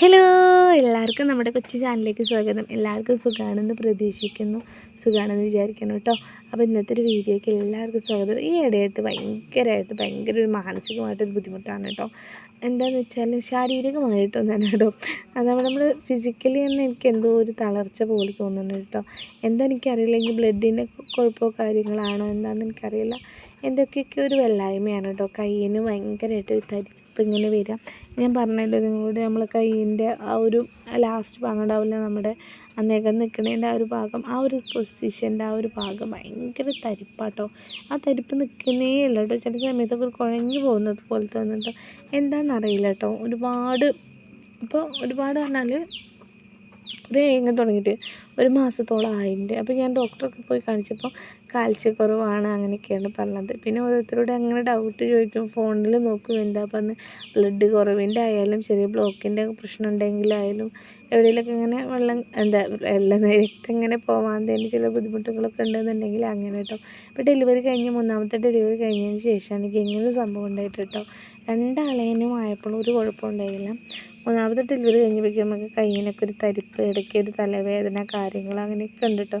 Hello എല്ലാവർക്കും നമ്മുടെ കൊച്ചി ചാനലിലേക്ക് സ്വാഗതം. എല്ലാവർക്കും സുഖമാണെന്ന് പ്രതീക്ഷിക്കുന്നു. സുഖമാണെന്ന് വിചാരിക്കുന്നു കേട്ടോ. അപ്പോൾ ഇന്നത്തെ ഒരു വീഡിയോയ്ക്ക് എല്ലാവർക്കും സ്വാഗതം. ഈ ഇടയായിട്ട് ഭയങ്കരമായിട്ട് ഭയങ്കര ഒരു മാനസികമായിട്ടൊരു ബുദ്ധിമുട്ടാണ് കേട്ടോ. എന്താണെന്ന് വെച്ചാൽ ശാരീരികമായിട്ടൊന്നും കേട്ടോ. അതാണ് നമ്മൾ ഫിസിക്കലി തന്നെ എനിക്ക് എന്തോ ഒരു തളർച്ച പോലെ തോന്നുന്നു കേട്ടോ. എന്താ എനിക്കറിയില്ല. എനിക്ക് ബ്ലഡിന്റെ കുഴപ്പമോ കാര്യങ്ങളാണോ എന്താണെന്ന് എനിക്കറിയില്ല. എന്തൊക്കെയൊക്കെ ഒരു വെള്ളായ്മയാണ് കേട്ടോ. കയ്യിന് ഭയങ്കരമായിട്ട് ഒരു ഇങ്ങനെ വരിക ഞാൻ പറഞ്ഞല്ലോ നിങ്ങളോട് നമ്മൾ കയ്യിന്റെ ആ ഒരു ലാസ്റ്റ് ഭാഗം ഉണ്ടാവില്ല നമ്മുടെ അന്നേരം നിൽക്കണേന്റെ ആ ഒരു ഭാഗം ആ ഒരു പൊസിഷന്റെ ആ ഒരു ഭാഗം ഭയങ്കര തരിപ്പാട്ടോ. ആ തരിപ്പ് നിൽക്കുന്നേ അല്ല കേട്ടോ. ചില സമയത്തൊക്കെ ഒരു കുഴഞ്ഞു പോകുന്നത് പോലെ തോന്നുന്നുട്ടോ എന്താണെന്നറിയില്ല കേട്ടോ ഒരുപാട് ഇപ്പോൾ ഒരുപാട് പറഞ്ഞാൽ ഒരു ഏങ്ങ തുടങ്ങിയിട്ട് ഒരു മാസത്തോളം ആയിട്ടുണ്ട്. അപ്പോൾ ഞാൻ ഡോക്ടറൊക്കെ പോയി കാണിച്ചപ്പോൾ കാൽസ്യക്കുറവാണ് അങ്ങനെയൊക്കെയാണ് പറഞ്ഞത്. പിന്നെ ഓരോരുത്തരോട് അങ്ങനെ ഡൗട്ട് ചോദിക്കും. ഫോണിൽ നോക്കും എന്താ പറഞ്ഞ്. ബ്ലഡ് കുറവിന്റെ ആയാലും ചെറിയ ബ്ലോക്കിന്റെ പ്രശ്നം ഉണ്ടെങ്കിലായാലും എവിടെയെങ്കിലുമൊക്കെ ഇങ്ങനെ വെള്ളം എന്താ വെള്ളം രക്തം ഇങ്ങനെ പോവാത്തതിന് ചില ബുദ്ധിമുട്ടുകളൊക്കെ ഉണ്ടെന്നുണ്ടെങ്കിൽ അങ്ങനെ കേട്ടോ. ഇപ്പോൾ ഡെലിവറി കഴിഞ്ഞ് മൂന്നാമത്തെ ഡെലിവറി കഴിഞ്ഞതിന് ശേഷമാണ് എനിക്ക് ഇങ്ങനെ സംഭവം ഉണ്ടായിട്ട് കേട്ടോ. രണ്ടാളേനും ആയപ്പോഴും ഒരു കുഴപ്പമുണ്ടായില്ല മൂന്നാമത്തെ ഡെലിവറി കഴിഞ്ഞപ്പോഴേക്കും നമുക്ക് കയ്യിനൊക്കെ ഒരു തരിപ്പ് ഇടയ്ക്ക് ഒരു തലവേദന കാര്യങ്ങൾ അങ്ങനെയൊക്കെ ഉണ്ട് കേട്ടോ.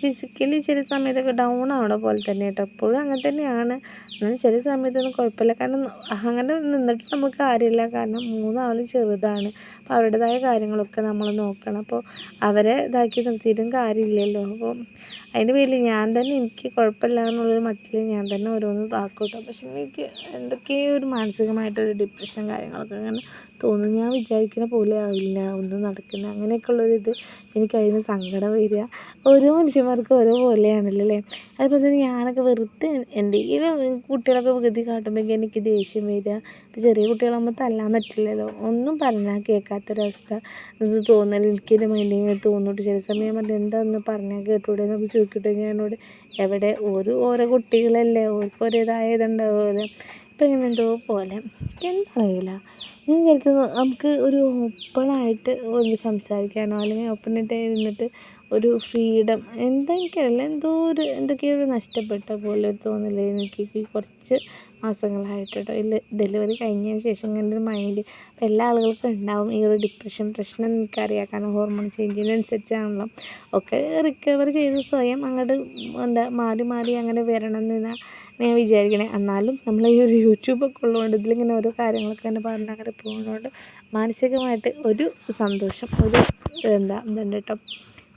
ഫിസിക്കലി ചില സമയത്തൊക്കെ ഡൗൺ ആവണ പോലെ തന്നെ കേട്ടോ. എപ്പോഴും അങ്ങനെ തന്നെയാണ്. എന്നാലും ചില സമയത്തൊന്നും കുഴപ്പമില്ല. കാരണം അങ്ങനെ നിന്നിട്ട് നമുക്ക് കാര്യമില്ല. കാരണം മൂന്നാളും ചെറുതാണ്. അപ്പോൾ അവരുടേതായ കാര്യങ്ങളൊക്കെ നമ്മൾ നോക്കണം. അപ്പോൾ അവരെ ഇതാക്കി നിർത്തിയിട്ടും കാര്യമില്ലല്ലോ. അപ്പോൾ അതിന്റെ പേരിൽ ഞാൻ തന്നെ എനിക്ക് കുഴപ്പമില്ല എന്നുള്ളൊരു മട്ടിൽ ഞാൻ തന്നെ ഓരോന്ന് ഇതാക്കും പക്ഷേ എനിക്ക് എന്തൊക്കെയോ ഒരു മാനസികമായിട്ടൊരു ഡിപ്രഷൻ കാര്യങ്ങളൊക്കെ അങ്ങനെ തോന്നുന്നു ഞാൻ വിചാരിക്കുന്ന പോലെ ആവില്ല. ഒന്നും നടക്കുന്ന അങ്ങനെയൊക്കെയുള്ളൊരിത് എനിക്ക് അതിന് സങ്കടം വരിക. ഓരോ മനുഷ്യന്മാർക്കും ഓരോ പോലെയാണല്ലോ അല്ലേ? അതുപോലെ തന്നെ ഞാനൊക്കെ വെറുതെ എന്തെങ്കിലും കുട്ടികളൊക്കെ വികൃതി കാട്ടുമ്പോഴേക്കും എനിക്ക് ദേഷ്യം വരിക. ഇപ്പോൾ ചെറിയ കുട്ടികളാകുമ്പോൾ തല്ലാൻ പറ്റില്ലല്ലോ. ഒന്നും പറഞ്ഞാൽ കേൾക്കാത്തൊരവസ്ഥ. ഇത് തോന്നൽ എനിക്കൊരു മൈൻഡിൽ ഇങ്ങനെ തോന്നിട്ട്. ചില സമയം പറഞ്ഞാൽ എന്താ ഒന്ന് പറഞ്ഞാൽ കേട്ടൂടെ എന്നൊക്കെ ചോദിക്കട്ടെ ഞാനോട് എവിടെ ഒരു ഓരോ കുട്ടികളല്ലേ? ഓർക്ക് ഒരേതായ ഇപ്പം ഇങ്ങനെ എന്തോ പോലെ എന്തറിയില്ല ഞാൻ വിചാരിക്കുന്നു നമുക്ക് ഒരു ഓപ്പണായിട്ട് ഒന്ന് സംസാരിക്കാനോ അല്ലെങ്കിൽ ഓപ്പണായിട്ട് ഇരുന്നിട്ട് ഒരു ഫ്രീഡം എന്താ എന്തോ ഒരു എന്തൊക്കെയോ ഒരു നഷ്ടപ്പെട്ട പോലെ ഒരു എനിക്ക് കുറച്ച് മാസങ്ങളായിട്ട് കേട്ടോ. ഇല്ല ഡെലിവറി കഴിഞ്ഞതിന് ശേഷം ഇങ്ങനെ ഒരു മൈൻഡ് അപ്പോൾ എല്ലാ ആളുകൾക്കും ഉണ്ടാവും ഈ ഒരു ഡിപ്രഷൻ പ്രശ്നം എനിക്കറിയാം. കാരണം ഹോർമോൺ ചേഞ്ചിനനുസരിച്ചാണല്ലോ ഒക്കെ റിക്കവർ ചെയ്ത് സ്വയം അങ്ങോട്ട് എന്താ മാറി മാറി അങ്ങനെ വരണം എന്ന് ഞാൻ വിചാരിക്കണേ. എന്നാലും നമ്മൾ ഈ ഒരു യൂട്യൂബൊക്കെ ഉള്ളതുകൊണ്ട് ഇതിലിങ്ങനെ ഓരോ കാര്യങ്ങളൊക്കെ തന്നെ പറഞ്ഞ് അങ്ങനെ പോകുന്നതുകൊണ്ട് മാനസികമായിട്ട് ഒരു സന്തോഷം ഒരു എന്താ എന്തുണ്ട് കേട്ടോ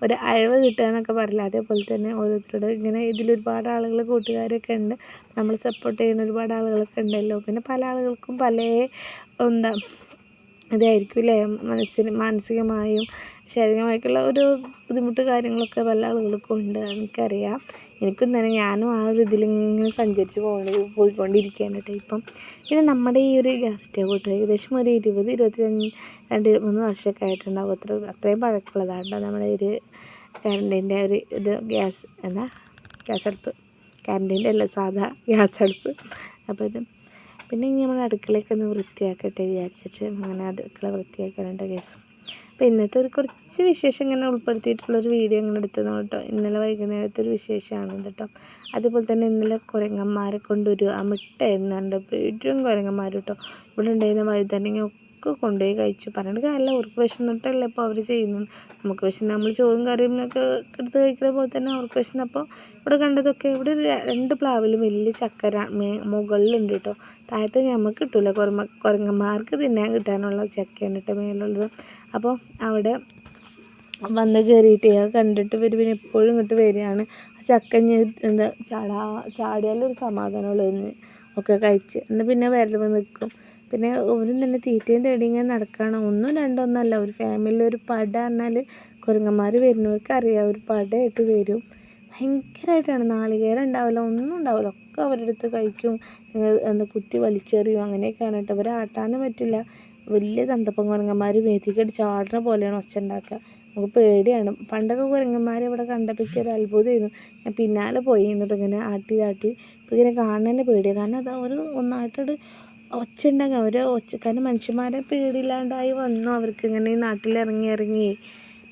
ഒരു അയവ് കിട്ടുക എന്നൊക്കെ പറയില്ല? അതേപോലെ തന്നെ ഓരോരുത്തരോട് ഇങ്ങനെ ഇതിലൊരുപാട് ആളുകൾ കൂട്ടുകാരൊക്കെ ഉണ്ട്. നമ്മൾ സപ്പോർട്ട് ചെയ്യുന്ന ഒരുപാട് ആളുകളൊക്കെ ഉണ്ടല്ലോ. പിന്നെ പല ആളുകൾക്കും പല എന്താ ഇതായിരിക്കും അല്ലേ മനസ്സിന് മാനസികമായും ശാരീരികമായിട്ടുള്ള ഒരു ബുദ്ധിമുട്ട് കാര്യങ്ങളൊക്കെ പല ആളുകൾക്കും ഉണ്ട്. എനിക്കറിയാം. എനിക്കും തന്നെ ഞാനും ആ ഒരു ഇതിലിങ്ങനെ സഞ്ചരിച്ച് പോകേണ്ടി പോയിക്കൊണ്ടിരിക്കുകയാണ് കേട്ടോ ഇപ്പം. പിന്നെ നമ്മുടെ ഈ ഒരു ഗ്യാസ് സ്റ്റവ് കേട്ടോ ഏകദേശം ഒരു ഇരുപത് ഇരുപത്തി രണ്ട് മൂന്ന് വർഷമൊക്കെ ആയിട്ടുണ്ടാവും. അത്ര അത്രയും പഴക്കമുള്ളതാണ് കേട്ടോ നമ്മുടെ ഒരു കറണ്ടിന്റെ ഒരു ഇത് ഗ്യാസ് എന്താ? ഗ്യാസ് അടുപ്പ്. കറണ്ടിന്റെ അല്ല സാധാ ഗ്യാസ് അടുപ്പ്. അപ്പോൾ ഇത് പിന്നെ ഇനി നമ്മൾ അടുക്കളയൊക്കെ ഒന്ന് വൃത്തിയാക്കട്ടെ വിചാരിച്ചിട്ട് അങ്ങനെ അടുക്കള വൃത്തിയാക്കാനുണ്ട് ഗ്യാസ് അപ്പോൾ ഇന്നത്തെ ഒരു കുറച്ച് വിശേഷം ഇങ്ങനെ ഉൾപ്പെടുത്തിയിട്ടുള്ളൊരു വീഡിയോ ഇങ്ങനെ എടുത്തതാണ് കേട്ടോ. ഇന്നലെ വൈകുന്നേരത്തെ ഒരു വിശേഷമാണ് കേട്ടോ. അതുപോലെ തന്നെ ഇന്നലെ കുരങ്ങന്മാരെ കൊണ്ടൊരു അമിട്ടായിരുന്നു എന്റെ പേരും കുരങ്ങന്മാർ കേട്ടോ. ഇവിടെ ഉണ്ടായിരുന്ന വഴുതനങ്ങ ഒക്കെ കൊണ്ടുപോയി കഴിച്ചു. പറഞ്ഞിട്ട് കാര്യമില്ല അവർക്ക് വിശന്നിട്ടല്ലേ ഇപ്പോൾ അവർ ചെയ്യുന്നത്? നമുക്ക് വിശന്ന് നമ്മൾ ചോറും കറിയും ഒക്കെ എടുത്ത് കഴിക്കുന്ന പോലെ തന്നെ അവർക്ക് വിശന്നപ്പോൾ ഇവിടെ കണ്ടതൊക്കെ ഇവിടെ രണ്ട് പ്ലാവിലും വലിയ ചക്കര മേ മുകളിലുണ്ട് കേട്ടോ. താഴത്തെ ഞമ്മക്ക് കിട്ടില്ല കുരമ കുരങ്ങന്മാർക്ക് തിന്നാൻ കിട്ടാനുള്ള ചക്കയാണ് കേട്ടോ മേലുള്ളത്. അപ്പോൾ അവിടെ വന്ന് കയറിയിട്ട് കണ്ടിട്ട് ഇവർ പിന്നെ എപ്പോഴും ഇങ്ങോട്ട് വരികയാണ്. ആ ചക്ക എന്താ ചാടാ ചാടിയാലൊരു സമാധാനമുള്ളതെന്ന് ഒക്കെ കഴിച്ച്. എന്നാൽ പിന്നെ വരൽ നിൽക്കും പിന്നെ ഓരും തന്നെ തീറ്റയും തേടി ഇങ്ങനെ നടക്കുകയാണ് ഒന്നും രണ്ടൊന്നല്ല. ഒരു ഫാമിലിയിൽ ഒരു പട പറഞ്ഞാൽ കുരങ്ങന്മാർ വരുന്നവർക്ക് അറിയാം. ഒരു പടയായിട്ട് വരും. ഭയങ്കരമായിട്ടാണ് നാളികേരം ഉണ്ടാവില്ല. ഒന്നും ഉണ്ടാവില്ല. ഒക്കെ അവരുടെ അടുത്ത് കഴിക്കും. എന്താ കുത്തി വലിച്ചെറിയും. അങ്ങനെയൊക്കെയാണ് കേട്ടോ. അവരെ ആട്ടാനും പറ്റില്ല. വലിയ തന്തപ്പം കുരങ്ങന്മാർ വേദിക്കടിച്ച് ചാടുന്ന പോലെയാണ് ഒച്ച ഉണ്ടാക്കുക. നമുക്ക് പേടിയാണ്. പണ്ടൊക്കെ കുരങ്ങന്മാരെ ഇവിടെ കണ്ടപ്പോൾ ഒരു അത്ഭുതമായിരുന്നു. ഞാൻ പിന്നാലെ പോയി. എന്നിട്ട് ഇങ്ങനെ ആട്ടി ആട്ടി. ഇപ്പോൾ ഇങ്ങനെ കാണുന്നതന്നെ പേടിയാണ് കാരണം അത് ഒരു ഒന്നായിട്ടൊരു ഒച്ച ഉണ്ടാകുക അവർ ഒച്ച കാരണം മനുഷ്യന്മാരെ പേടിയില്ലാണ്ടായി വന്നു. അവർക്ക് ഇങ്ങനെ നാട്ടിൽ ഇറങ്ങി ഇറങ്ങി.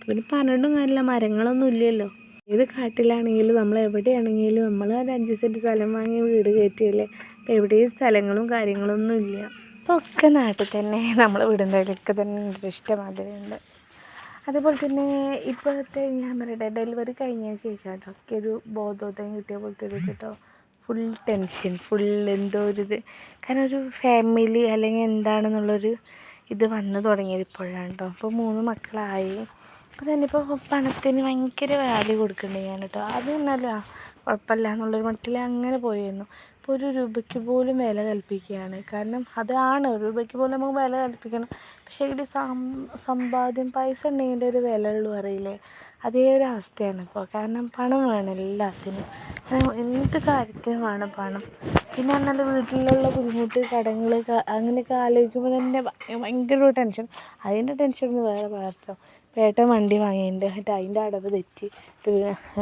പിന്നെ പറഞ്ഞിട്ടും കാര്യമില്ല. മരങ്ങളൊന്നും ഇല്ലല്ലോ. ഏത് കാട്ടിലാണെങ്കിലും നമ്മൾ എവിടെയാണെങ്കിലും നമ്മൾ ഒരു അഞ്ച് സെന്റ് സ്ഥലം വാങ്ങി വീട് കയറ്റിയല്ലേ? അപ്പോൾ എവിടെയും സ്ഥലങ്ങളും കാര്യങ്ങളൊന്നും ഇല്ല. അപ്പോൾ ഒക്കെ നാട്ടിൽ തന്നെ നമ്മൾ വീടിന്റെ തന്നെ ഇഷ്ടമാതിരിയുണ്ട്. അതുപോലെ തന്നെ ഇപ്പോഴത്തെ ഞാൻ പറയട്ടെ ഡെലിവറി കഴിഞ്ഞതിന് ശേഷം കേട്ടോ ഒക്കെ ഒരു ബോധോദയം കിട്ടിയ പോലത്തെ ഒരു കേട്ടോ. ഫുൾ ടെൻഷൻ ഫുൾ എന്തോ ഒരു ഇത്. കാരണം ഒരു ഫാമിലി അല്ലെങ്കിൽ എന്താണെന്നുള്ളൊരു ഇത് വന്നു തുടങ്ങിയത് ഇപ്പോഴാണ് കേട്ടോ. അപ്പോൾ മൂന്ന് മക്കളായി. അപ്പോൾ തന്നെ ഇപ്പോൾ പണത്തിന് ഭയങ്കര വാല്യൂ കൊടുക്കുന്നുണ്ട് ഞാൻ കേട്ടോ. അത് തന്നെയല്ല കുഴപ്പമില്ല എന്നുള്ളൊരു മട്ടിൽ അങ്ങനെ പോയിരുന്നു. ഇപ്പോൾ ഒരു രൂപയ്ക്ക് പോലും വില കൽപ്പിക്കുകയാണ്. കാരണം അതാണ് ഒരു രൂപയ്ക്ക് പോലും നമുക്ക് വില കൽപ്പിക്കണം. പക്ഷേ ഇതിൽ സമ്പാദ്യം പൈസ ഉണ്ടെങ്കിൽ ഒരു വില ഉള്ളൂ അറിയില്ലേ? അതേ ഒരു അവസ്ഥയാണ് ഇപ്പോൾ കാരണം പണം വേണം എല്ലാത്തിനും. എന്ത് കാര്യത്തിനും വേണം പണം. പിന്നെ പറഞ്ഞാൽ വീട്ടിലുള്ള ബുദ്ധിമുട്ട് കടങ്ങൾ അങ്ങനെയൊക്കെ ആലോചിക്കുമ്പോൾ തന്നെ ഭയങ്കര ടെൻഷൻ. അതിന്റെ ടെൻഷൻ വേറെ ഭാഗത്തോ ഏട്ടൻ വണ്ടി വാങ്ങിയിട്ടുണ്ട്. എന്നിട്ട് അതിന്റെ അടവ് തെറ്റി.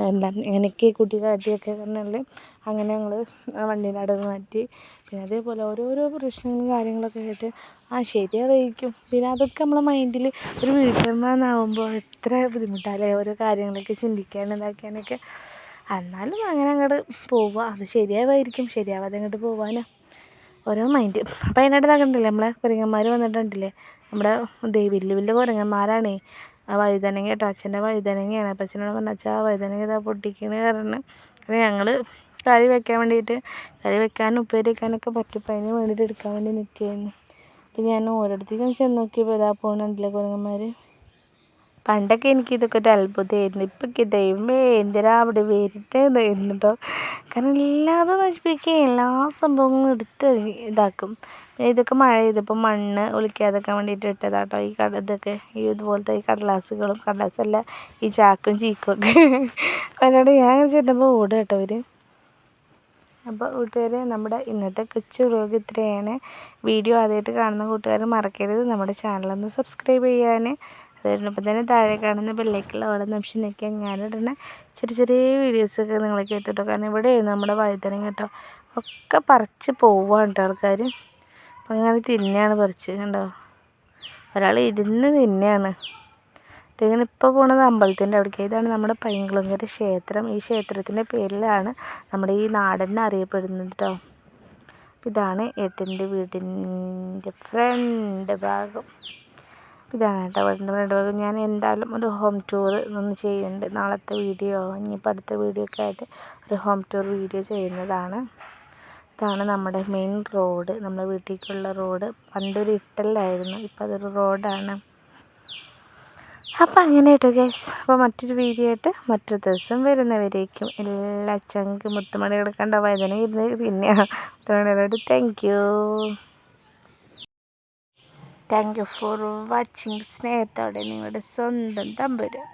എന്താ എനിക്ക് കുട്ടി കാട്ടിയൊക്കെ പറഞ്ഞാൽ അങ്ങനെ ഞങ്ങൾ വണ്ടീന്റെ അടവ് മാറ്റി. പിന്നെ അതേപോലെ ഓരോരോ പ്രശ്നങ്ങളും കാര്യങ്ങളൊക്കെ ആയിട്ട് ആ ശരിയായിരിക്കും പിന്നെ അതൊക്കെ നമ്മളെ മൈൻഡിൽ ഒരു വീട്ടമ്മന്നാവുമ്പോൾ എത്ര ബുദ്ധിമുട്ടാല്ലേ ഓരോ കാര്യങ്ങളൊക്കെ ചിന്തിക്കാനും ഇതാക്കാനൊക്കെ. എന്നാലും അങ്ങനെ അങ്ങോട്ട് പോവുക. അത് ശരിയാവായിരിക്കും ശരിയാവാതെ അങ്ങോട്ട് പോവാനോ. ഓരോ മൈൻഡ്. അപ്പോൾ അതിനായിട്ട് കണ്ടില്ലേ നമ്മളെ കുരങ്ങന്മാർ വന്നിട്ടുണ്ടല്ലേ? നമ്മുടെ വലിയ വലിയ കുരങ്ങന്മാരാണേ. ആ വഴുതനങ്ങ കേട്ടോ അച്ഛന്റെ വഴുതനങ്ങയാണ് അപ്പം അച്ഛനോട് പറഞ്ഞു അച്ഛാ വഴുതനങ്ങ ഇതാ പൊട്ടിക്കണ കാരണം അപ്പോൾ ഞങ്ങൾ കറി വെക്കാൻ വേണ്ടിയിട്ട് കറി വെക്കാനും ഉപ്പേരി വെക്കാനൊക്കെ പറ്റും അപ്പം അതിന് വേണ്ടിയിട്ട് എടുക്കാൻ വേണ്ടി നിൽക്കുകയായിരുന്നു അപ്പം ഞാൻ ഓരോരുത്തേക്കും ചെന്ന് നോക്കിയപ്പോൾ ഇതാ പോകുന്നുണ്ടല്ലോ കുരങ്ങന്മാർ പണ്ടൊക്കെ എനിക്ക് ഇതൊക്കെ ഒരു അത്ഭുതമായിരുന്നു. ഇപ്പൊക്കെ ദൈവമേ എന്തിനാ അവിടെ വരുന്നത് കേട്ടോ കാരണം എല്ലാതും നശിപ്പിക്കുകയും എല്ലാ സംഭവങ്ങളും എടുത്ത് ഇതാക്കും. ഇതൊക്കെ മഴ ചെയ്തപ്പോൾ മണ്ണ് ഒലിക്കാതെക്കാൻ വേണ്ടിയിട്ട് ഇട്ടതാട്ടോ. ഈ കട ഇതൊക്കെ ഈ ഇതുപോലത്തെ ഈ കടലാസുകളും കടലാസല്ല ഈ ചാക്കും ചീക്കും ഒക്കെ. അതിനോട് ഞാൻ ചെന്നപ്പോൾ ഓടുക കേട്ടോ അവർ അപ്പോൾ കൂട്ടുകാർ നമ്മുടെ ഇന്നത്തെ കൊച്ചു വ്ലോഗ് ഇത്രയാണ്. വീഡിയോ ആദ്യമായിട്ട് കാണുന്ന കൂട്ടുകാർ മറക്കരുത്. നമ്മുടെ ചാനലൊന്ന് സബ്സ്ക്രൈബ് ചെയ്യാൻ അതിനൊപ്പം തന്നെ താഴെ കാണുന്ന പിള്ളേക്കുള്ള അവിടെ നിമിഷം നിൽക്കാൻ ഞാനിടുന്ന ചെറിയ ചെറിയ വീഡിയോസൊക്കെ നിങ്ങളൊക്കെ എത്തിട്ടോ കാരണം ഇവിടെ നമ്മുടെ വഴുതനം കേട്ടോ. ഒക്കെ പറിച്ച് പോവാണ് കേട്ടോ ആൾക്കാർ അങ്ങനെ തിന്നെയാണ് പറിച്ച് കണ്ടോ? ഒരാൾ ഇരുന്ന് തിന്നെയാണ് ഇങ്ങനെ ഇപ്പോൾ പോണത് അമ്പലത്തിന്റെ അവിടേക്ക്. ഇതാണ് നമ്മുടെ പൈങ്കുളങ്ങര ക്ഷേത്രം. ഈ ക്ഷേത്രത്തിന്റെ പേരിലാണ് നമ്മുടെ ഈ നാടൻ അറിയപ്പെടുന്നത് കേട്ടോ ഇതാണ് ഏട്ടന്റെ വീടിന്റെ ഫ്രണ്ട് ഭാഗം. ഇതാണ് കേട്ടോ വീടിന്റെ ഫ്രണ്ട് ഭാഗം. ഞാൻ എന്തായാലും ഒരു ഹോം ടൂർ ഒന്ന് ചെയ്യുന്നുണ്ട്. നാളത്തെ വീഡിയോ ഇനിയിപ്പോൾ അടുത്ത വീഡിയോ ഒക്കെ ആയിട്ട് ഒരു ഹോം ടൂർ വീഡിയോ ചെയ്യുന്നതാണ്. ഇതാണ് നമ്മുടെ മെയിൻ റോഡ് നമ്മുടെ വീട്ടിലേക്കുള്ള റോഡ് പണ്ടൊരു ഇട്ടലായിരുന്നു. ഇപ്പം അതൊരു റോഡാണ് അപ്പം അങ്ങനെ കേട്ടോ ഗൈസ് അപ്പോൾ മറ്റൊരു വീഡിയോ ആയിട്ട് മറ്റൊരു ദിവസം വരുന്നവരേക്കും എല്ലാ ചങ്ക് മുത്തുമണി കിടക്കേണ്ട വേദന ഇരുന്ന് പിന്നെ മുത്തുമണിയോട് thank you thank you for watching സ്നേഹത്തോടെ നിങ്ങളുടെ സ്വന്തം തമ്പുരാൻ.